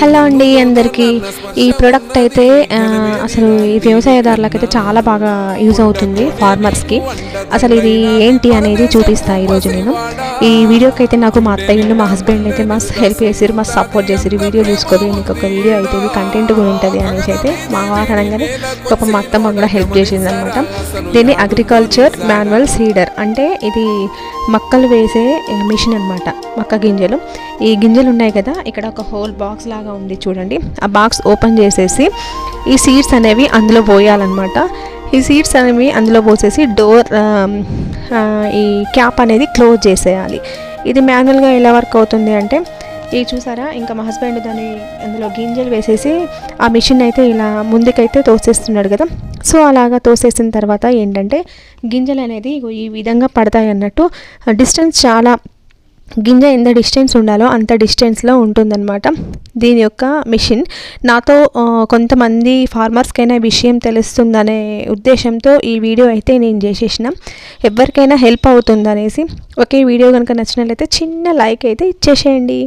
Hello అండి అందరికీ. ఈ ప్రోడక్ట్ అయితే అసలు ఈ వ్యవసాయదారులకైతే చాలా బాగా యూజ్ అవుతుంది ఫార్మర్స్కి అసలు ఇది ఏంటి అనేది చూపిస్తా ఈరోజు నేను. ఈ వీడియోకి అయితే నాకు మా అత్తయ్యలు మా హస్బెండ్ అయితే మస్తు హెల్ప్ చేసారు మస్తు సపోర్ట్ చేసారు వీడియో చూసుకోదు నీకు ఒక వీడియో అయితే ఇది కంటెంట్ కూడా ఉంటుంది అనేసి అయితే మా వారు ఒక మా అత్తమ్మ కూడా హెల్ప్ చేసింది అనమాట దీన్ని అగ్రికల్చర్ మాన్యువల్ సీడర్ అంటే ఇది మక్కలు వేసే మిషన్ అనమాట మక్క గింజలు. ఈ గింజలు ఉన్నాయి కదా ఇక్కడ ఒక హోల్ బాక్స్ లాగా ఉంది చూడండి. ఆ బాక్స్ ఓపెన్ చేసేసి ఈ సీడ్స్ అనేవి అందులో పోయాలన్నమాట. ఈ సీడ్స్ అనేవి అందులో పోసేసి డోర్ um, ఈ క్యాప్ అనేది క్లోజ్ చేసేయాలి. ఇది మాన్యువల్గా ఎలా వర్క్ అవుతుంది అంటే ఇది చూసారా ఇంకా మా హస్బెండ్ దాన్ని అందులో గింజలు వేసేసి ఆ మిషన్ అయితే ఇలా ముందుకైతే తోసేస్తున్నాడు కదా. సో అలాగా తోసేసిన తర్వాత ఏంటంటే గింజలు అనేది ఈ విధంగా పడతాయి అన్నట్టు డిస్టెన్స్ చాలా గింజ ఎంత డిస్టెన్స్ ఉండాలో అంత డిస్టెన్స్లో ఉంటుందన్నమాట. దీని యొక్క మిషన్ నాతో కొంతమంది ఫార్మర్స్కైనా విషయం తెలుస్తుందనే ఉద్దేశంతో ఈ వీడియో అయితే నేను చేసేసిన. ఎవరికైనా హెల్ప్ అవుతుందనేసి ఒకే వీడియో కనుక నచ్చినట్లయితే చిన్న లైక్ అయితే ఇచ్చేసేయండి.